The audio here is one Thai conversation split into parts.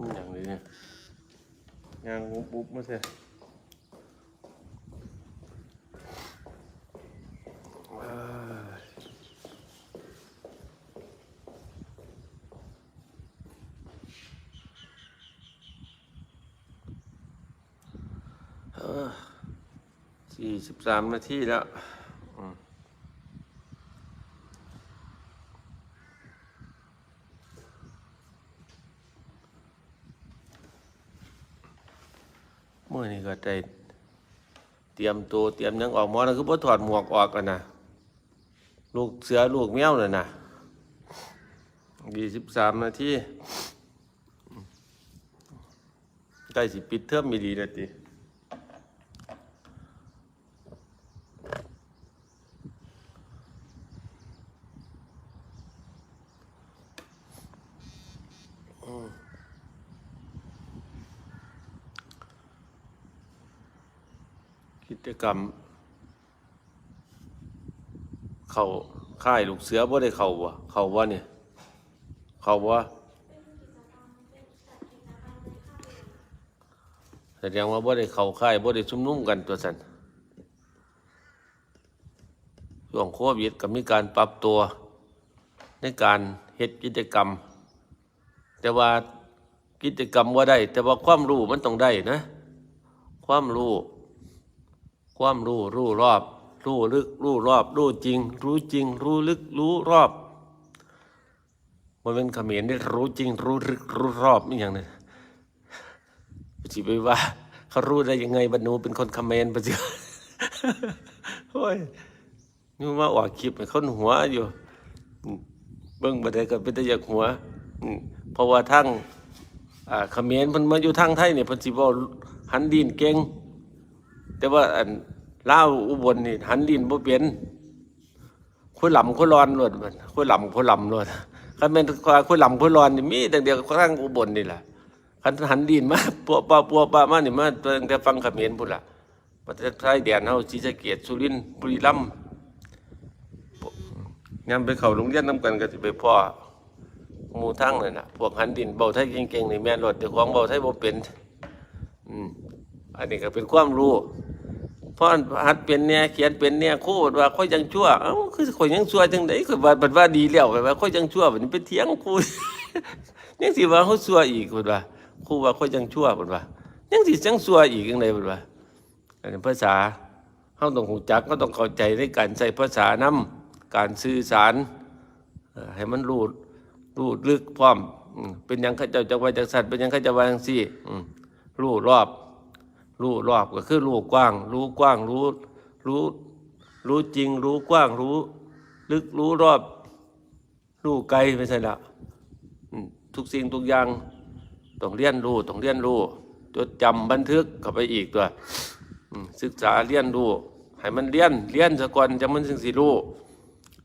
นี่อย่างนี้เนี่ยยางปุ๊บปุ๊บมาเถอะเอ้ยเออสี่สิบสามนาทีแล้วอืมเมื่อนี้ก็ ได้เตรียมตัวเตรียมยังออกหมอนะคือพ่ถอดหมวกออกกันนะลูกเสือลูกแมวเลยนะยี่สิบสามนาทีใกล้สิปิดเทอมมีดีแล้วติ กิจกรรม เขาค่ายลูกเสือบ่ได้เข้าบ่เข้าบ่เนี่ย เข้าบ่แสดงว่าบ่ได้เข้าค่ายบ่ได้ชุมนุมกันตัวสันช่วงโควิดก็มีการปรับตัวในการเฮ็ดกิจกรรม แต่ว่ากิจกรรมว่าได้ แต่ว่าความรู้มันต้องได้นะ ความรู้ ความรู้รู้รอบ รู้ลึกรู้รอบ รู้จริง รู้จริง รู้ลึกรู้รอบมันเป็นเขมรได้รู้จริง รู้ลึกรู้รอบนี่อย่างนี้จิไปว่า เขารู้ได้ยังไงบรรนูเป็นคนเขมรปะจิโอ้ยนี่มาออกคลิปให้เขาหัวอยู่ เบิ้งบัดใดก็เป็นตะยากหัวเพราะว่าทั้งเขมรมันมาอยู่ทางไทยเนี่ยเพิ่นสิหันดินเก่งแต่ว่าอัน ลาวอุบลนี่หันดินบ่เป็นคุยหลำคุยร้อนโลดมันคุยหลำคุยหลำโลดคันแม่นคุยหลำคุยร้อนนี่มีแต่เดียวทางอุบลนี่แหละคันหันดินมาปัวปาปัวปามานี่มาตั้งแต่ฟังเขมรพุ่นล่ะประเทศไทยแดนเฮาศรีสะเกษสุรินทร์บุรีรัมย์ยามไปเข้าโรงเรียนนํกันก็สิไปพ่อหมู่ทั้งนั่นน่ะพวกหันดินเบาไทยเก่งๆนี่แม่นรถแต่ของเบาไทยบ่เป็นอืมอันนี้ก็เป็นความรู้ พราะหัดเป็นเนี่ยเขียนเป็นเนี่ยโคตรว่าค่อยยังชั่วเอ้าคือค่อยยังชั่วจังได๋คือว่าบัดว่าดีแล้วว่าค่อยยังชั่วบัดนี้ไปเถียงครูยังสิว่าเขาชั่วอีกพุ่นว่าครูว่าค่อยยังชั่วพุ่นว่ายังสิจังชั่วอีกจังไดพุ่นว่าอันนี้ภาษาเฮาต้องรู้จักเฮาต้องเข้าใจในการใช้ภาษานำการสื่อสารให้มันรู้รู้ลึกพร้อมเป็นยังเขาเจ้าจักว่าจักสัตว์เป็นยังเขาเจ้าว่าจังซี่รู้รอบ รู้รอบก็คือรู้กว้าง รู้กว้างรู้รู้รู้จริง รู้กว้างรู้ ลึกรู้รอบรู้ไกลไม่ใช่ละทุกสิ่งทุกอย่างต้องเรียนรู้ต้องเรียนรู้จดจำบันทึกเข้าไปอีกตัวศึกษาเรียนรู้ให้มันเรียนเรียนซะก่อนจะมันถึงสิรู้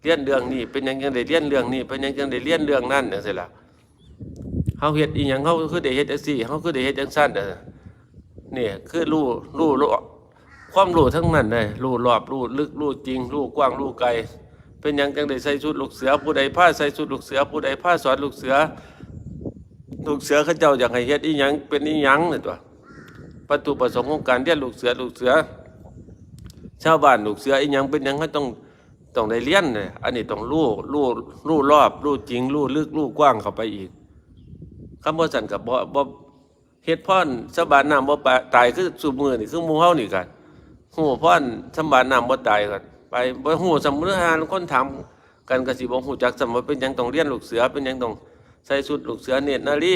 เรียนเรื่องนี้เป็นยังยังได้เรียนเรื่องนี้เป็นยังยังได้เรียนเรื่องนั้นจังซี่ล่ะเฮาเฮ็ดอีหยังเฮาคือได้เฮ็ดจังซี่เฮาคือได้เฮ็ดจังซั่นเด้อ เนี่ยคือรู้รู้รู้ความรู้ทั้งนั้นเลยรู้รอบรู้ลึกรู้จริงรู้กว้างรู้ไกล เป็นหยังจังได้ใส่ชุดลูกเสือ ผู้ใดผ้าใส่ชุดลูกเสือ ผู้ใดผ้าสอนลูกเสือ ลูกเสือเขาเจ้าอยากให้เฮ็ดอีหยังเป็นอีหยังนี่ตัวประตูประสงค์ของการเรียนลูกเสือลูกเสือ ชาวบ้านลูกเสืออีหยังเป็นหยังเขาต้องต้องได้เรียนเลยอันนี้ต้องรู้รู้รู้รอบรู้จริงรู้ลึกรู้กว้างเข้าไปอีกคำว่าสั่นกับบ่บ่ เฮ็ดพ่อนสบานน้ำบ่ปตายคือสูบมือนี่คือหมู่เฮานี่กันฮู้พ่อนสบานน้ำบ่ตายกันไปบ่ฮู้สำมื้อหาคนถามกันก็สิบ่ฮู้จักสำว่าเป็นหยังต้องเรียนลูกเสือเป็นหยังต้องใส่ชุดลูกเสือเนตรนารี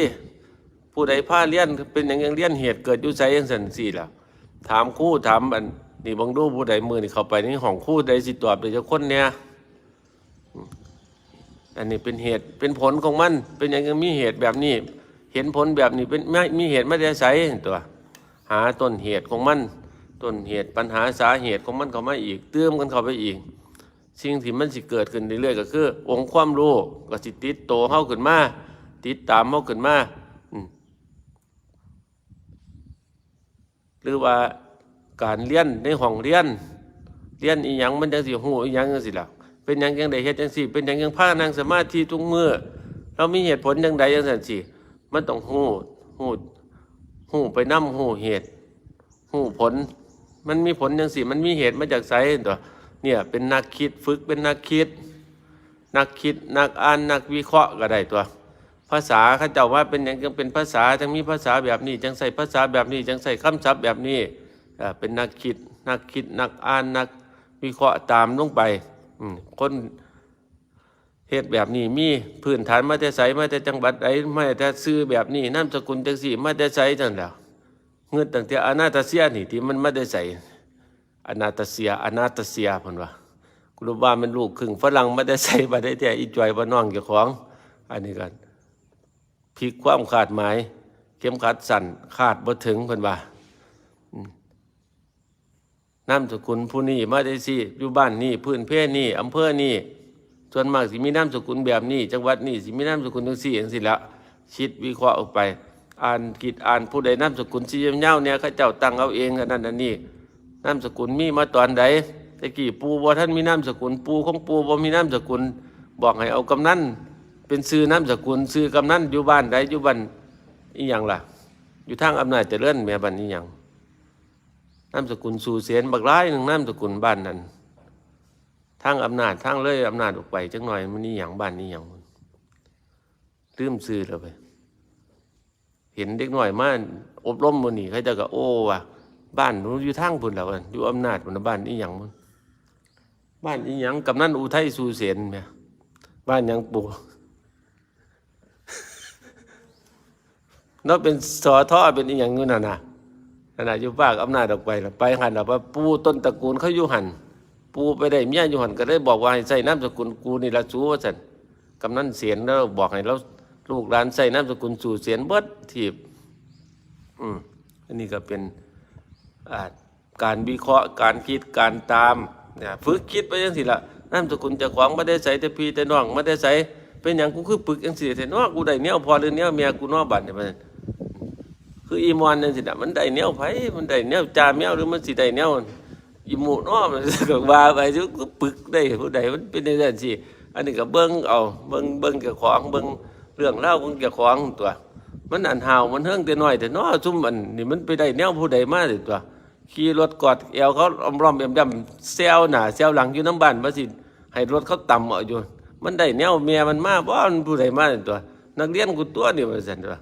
ผู้ใดพาเรียนเป็นหยังยังเรียนเหตุเกิดอยู่ไสจังซั่นซี่ล่ะถามครูถามอันนี่บิ่งดูผู้ใดมือนี่เข้าไปในห้องครูใดสิตอบได้จักคนเนี่ยอันนี้เป็นเหตุเป็นผลของมัน เป็นหยังยังมีเหตุแบบนี้ เห็นผลแบบนี้เป็นไม่มีเหตุไม่ได้ใส่ตัวหาต้นเหตุของมันต้นเหตุปัญหาสาเหตุของมันเข้ามาอีก เติมกันเข้าไปอีก สิ่งที่มันสิเกิดขึ้นเรื่อยๆก็คือ องค์ความรู้ก็สิติดโตเข้าขึ้นมาติดตามเข้าขึ้นมาหรือว่าการเรียนในห้องเรียนเรียนอีหยังมันจังสิหูอีหยังจังสิล่ะเป็นหยังจังไดเฮ็ดจังสิเป็นหยังจังพานั่งสมาธิทุกเมื้อเรามีเหตุผลจังใดจังซั่นสิ มันต้องหู้หูหูไปนํหูเหตุหูผล มันมีผลจังสิมันมีเหตุมาจากไสตัวเนี่ยเป็นนักคิดฝึกเป็นนักคิด นักคิดนักอ่านนักวิเคราะห์ก็ได้ตัว ภาษาเขาเจ้าว่าเป็นอย่างจังเป็นภาษาจังมีภาษาแบบนี้ จังใส่ภาษาแบบนี้ จังใส่คำศัพท์แบบนี้อ่าเป็นนักคิด นักคิดนักอ่านนักวิเคราะห์ตามลงไปอืคน เหตุแบบนี้มีพื้นฐานมาแต่ใสมาแต่จังหวัดใดมาแต่ซื้อแบบนี้นามสกุลจังสี่มาแต่ใสจังแล้วเงินตั้งแต่อนาตาเซียนี่ที่มันมาแต่ใสอนาตาเซียอนาตาเซียเพิ่นว่ากูรู้ว่ามันลูกครึ่งฝรั่งมาได้ใส่มาได้แต่อีจอยบ่น้องเจ้าของ อันนี้กันพลิกความขาดหมายเข็มขัดสั่นขาดบ่ถึงเพิ่นว่าอืมน้ำสกุลผู้นี้มาได้สิอยู่บ้านนี่พื้นเพนี่อำเภอนี่ ส่วนมากสิมีน้ำสกุลแบบนี้ จังหวัดนี่สิมีน้ำสกุลจังซี่จังซี่ละคิดวิเคราะห์ออกไป อ่านกิดอ่านผู้ใดน้ำสกุลสีเงาเนี่ยเขาเจ้าตั้งเอาเองอันนั้นอันนี้นามสกุลมีมาตอนใดตะกี้ปูบ่ท่านมีนามสกุลปูของปูบ่มีนามสกุล บอกให้เอากำนันเป็นซื้อนามสกุลซื้อกำนันอยู่บ้านใดอยู่บ้านอีหยังล่ะ อยู่ทางอำนาจเจริญแม่บ้านอีหยังนามสกุลสู่เสียนบักร้ายหนึ่งนามสกุลบ้านนั้น ทางอำนาจทางเลยอำนาจออกไปจักหน่อยมันนี่หยังบ้านนี่หยังลืมซื้อแล้วไป เห็นเด็กหน่อยมาอบรมมื้อนี้เขาเจะก็โอ้ว่ะบ้านนู้นอยู่ทางพุ่นแล้วอยู่อำนาจพุ่นน่ะบ้านอีหยังมันบ้านอีหยังกำนันอุทัยสูเสนแม่บ้านยังปู่เนาะเป็นสอท่อเป็นอีหยังอยู่นั่นน่ะขณะอยู่ภาคอำนาจออกไปแล้วไปหันแล้วว่าปู่ต้นตระกูลเขาอยู่หัน ปูไปได้เมียอยู่หันก็ได้บอกว่าให้ใส่นามสกุลกูนี่ละสูว่าซั่นกำนันเสียนแล้วบอกให้เราลูกหลานใส่นามสกุลสู่เสียนเบิดทีบอืมอันนี้ก็เป็นการวิเคราะห์การคิดการตามเนี่ยฝึกคิดไปยังสิละน้ำสกุลจะขวางไม่ได้ใส่แต่พี่แต่น้องไม่ได้ใส่เป็นอย่างกูคือปึกยังสิแต่น้อกูได้เนี้ยพอหรือเนี้ยเมียกูน้อบัตรเนี่ยมันคืออีมอนยังสิละมันได้เนี้ยไผมันได้เนี้ยจ่าเมียหรือมันสิได้เนี้ย อีหมูน้อมันก็ว่าไปจุกปึกได้ผู้ใดมันเป็นได้สิอันนี้ก็เบิ้งเอาเบิ้งเบิ้งเจ้าของเบิ้งเรื่องเล่าของเจ้าของตัว มันอันหาวมันเฮิงแต่น้อยแต่น้อซุ่มอันนี่มันไปได้แนวผู้ใดมาเลยตัวขี่รถกอดเอวเขาอมรอมเอ็มดำเซลหนาเซลหลังอยู่น้ำบ้านว่าสิให้รถเขาต่ำเอาอยู่มันได้แนวเมียมันมาบ่มันผู้ใดมาตัว นักเรียนกูตัวนี่ว่าซั่นตัว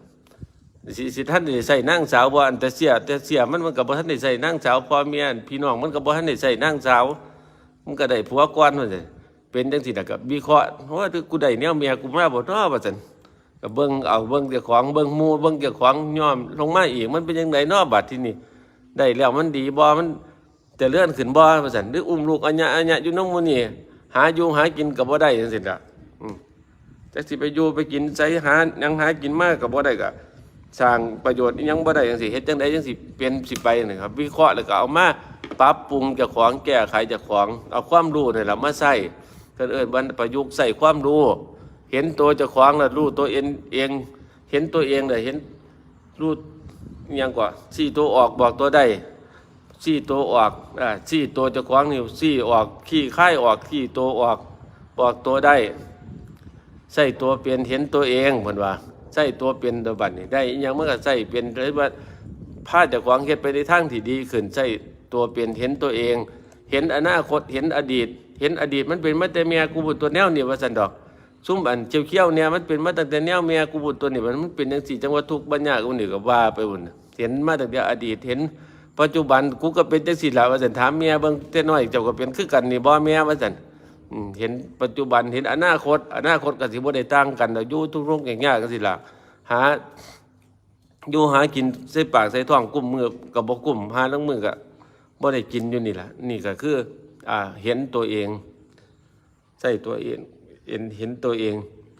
สิสิท่านได้ใส่นางสาวบ่อันแต่เสียแต่เสียมันมันก็บ่ทันได้ใส่นางสาวพ่อเมียพี่น้องมันก็บ่ทันได้ใส่นางสาว มันก็ได้ผัวก่อนว่าซั่นเป็นจังซี่น่ะก็วิเคราะห์ว่ากูได้แนวเมียกูมาบ่ท้อว่าซั่นก็เบิ่งเอาเบิ่งเจ้าของเบิ่งหมู่เบิ่งเจ้าของยอมลงมาอีกมันเป็นจังไดเนาะบัดที่นี่ได้แล้วมันดีบ่มันเจะเลื่อนขึ้นบ่ว่าซั่นหรืออุ้มลูกอัญญะอัญญะอยู่น้องมื้อนี้หาอยู่หากินก็บ่ได้จังซี่ล่ะอืมแต่สิไปอยู่ไปกินใส่หาหยังหากินมากก็บ่ได้ก็ สร้างประโยชน์อิหยังบ่ได้จังซี่เฮ็ดจังไดจังสิเป็นสิไปนี่ครับ วิเคราะห์แล้วก็เอามาปรับปรุงเจ้าของแก้ไขเจ้าของเอาความรู้นี่ล่ะมาใช้เพิ่นเอิ้นว่าประยุกต์ใส่ความรู้ เห็นตัวเจ้าของแล้วรู้ตัวเองเอง เห็นตัวเองแล้วเห็นรู้อิหยังกว่าสี่ตัวออกบอกตัวได้สี่ตัวออกอ่าสี่ตัวเจะคว้าของนิ้วสี่ออกขี้ค่ายออกขี้ตัวออกบอกตัวได้ใส่ตัวเปลี่ยนเห็นตัวเองเหมือนว่า ใส่ตัวเป็นตัวบัตนี่ได้อิหยังมันก็ใส่เป็นเลยว่าพาเจะควาของเฮ็ดไปในทางที่ดีขึ้นใส่ตัวเปลี่ยนเห็นตัวเอง เห็นอนาคตเห็นอดีต เห็นอดีตมันเป็นมาแต่เมียกูบุตรตัวแนวนี่ว่าสันดอกซุ้มอันเจียวเขี้ยวเนี่ยมันเป็นมาตั้งแต่แนวเมียกูบุตรตัวนี่มันมันเป็นจังสี่จังหวัดทุกบัญญัติกูนี่งก็ว่าไปบุญเห็นมาตั้งแต่อดีตเห็น ปัจจุบันกูก็เป็นจังสี่ละว่าสันถามเมียเบิ่งแต่น้อยเจ้าก็เป็นคือกันนี่บ่เมียว่าสัน เห็นปัจจุบันเห็นอนาคต อนาคตก็สิบ่ได้ต่างกันดอกอยู่ทุกโรงอย่างยากกันสิละหาอยู่หากินใส่ปากใส่ท้องกุ้มมือก็บ่กุมหาลังมือก็บ่ได้กินอยู่นี่แหละนี่ก็คือ อ่าเห็นตัวเองใส่ตัวเองเห็นเห็นตัวเอง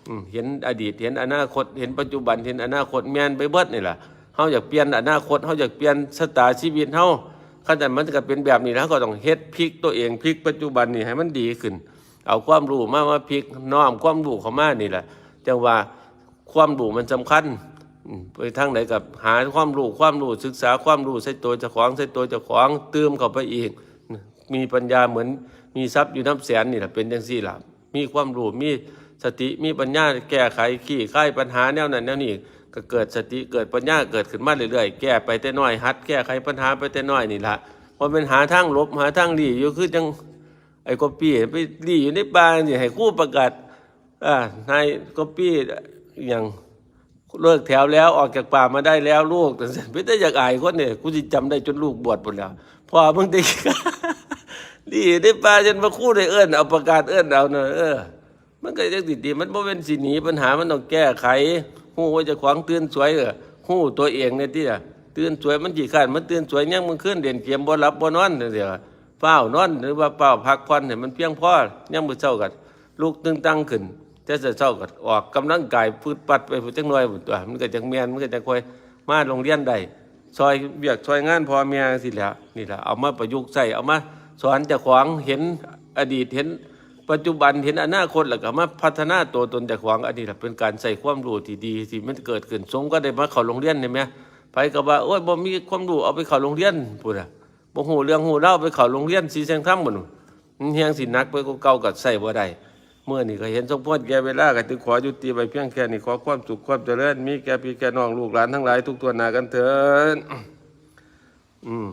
อเห็นอดีตเห็นอนาคต เห็นปัจจุบันเห็นอนาคตแมนไปเบิดนี่แหละเฮาอยากเปลี่ยนอนาคตเฮาอยากเปลี่ยนชะตาชีวิตเฮาขั้นแต่มันก็เป็นแบบนี้แล้วก็ต้องเฮ็ดพลิกตัวเองพลิกปัจจุบันนี่ให้มันดีขึ้น เอาความรู้มามาพลิกน้อมความรู้เข้ามานี่แหละจังว่าความรู้มันสำคัญไปทางไหนกับหาความรู้ความรู้ศึกษาความรู้ใส่ตัวเจ้าของใส่ตัวเจ้าของเติมเข้าไปอีก มีปัญญาเหมือนมีทรัพย์อยู่น้ำแสนนี่แหละเป็นจังซี่หล่ะมีความรู้มีสติมีปัญญาแก้ไขขี้ไขปัญหาแนวนั้นแนวนี้ก็เกิดสติเกิดปัญญาเกิดขึ้นมาเรื่อยๆแก้ไปแต่น้อยหัด แก้ไขปัญหาไปแต่น้อยนี่ละพอเป็นหาทางลบหาทางหลีอยู่คือจัง ไอ้กอปี้ไปหลีอยู่ในป่านี่ให้คู่ประกาศอ่านายกอปี้อย่างเลิกแถวแล้วออกจากป่ามาได้แล้วลูกแต่ไม่ได้อยากอายคนเนี่ยกูจะจำได้จนลูกบวชหมดแล้วพ่อมึงได้ดีได้ป่าจนมาคู่ได้เอิ้อนเอาประกาศเอิ้อนเอาเนอะเออ มันก็ยังติดดีมันบ่เป็นสิหนีปัญหามันต้องแก้ไขฮู้ว่าจะขวางเตือนสวยเออฮู้ตัวเองเนี่ยที่อะเตือนสวยมันกี่ขั้นมันเตือนสวยยังมันขึ้นเด่นเกียมบ่หลับบ่นอนเดี๋ยว เฝ้านอนหรือว่าเฝ้าพักผ่อนเนี่ยมันเพียงพอยังมือเช้ากันลูกตึงตั้งขึ้นจะจะเช้าก็ออกกำลังกายพืดปัดไปพุ่นจังน่อยตัวมันก็จังแม่นมันก็จะคอยมาโรงเรียนได้ซอยเบียกซอยงานพ่อแม่สิแหละนี่แหละเอามาประยุกต์ใส่เอามาสอนจ้าของเห็นอดีตเห็น ปัจจุบันเห็นอนาคตแล้วก็มาพัฒนาตัวตนจากของอันนี้แหละเป็นการใส่ความรู้ที่ดีที่มันเกิดขึ้นสมก็ได้มาเข้าโรงเรียนเห็นไหมไปก็ว่าโอ้ยบ่มีความรู้เอาไปเข้าโรงเรียนพูดอะ บ่หูเรื่องหูเล่าไปเขาโรงเรียนสีแสงธรรมบ่นู่นมันเฮียงสินักไปก็เก่าก็ใส่บ่ได้เมื่อนี่ก็เห็นสมควรแก่เวลาก็จึงขอยุติไปเพียงแค่นี้ขอความสุขความเจริญมีแก่พี่แก่น้องลูกหลานทั้งหลายทุกตัวหนากันเถิดอืม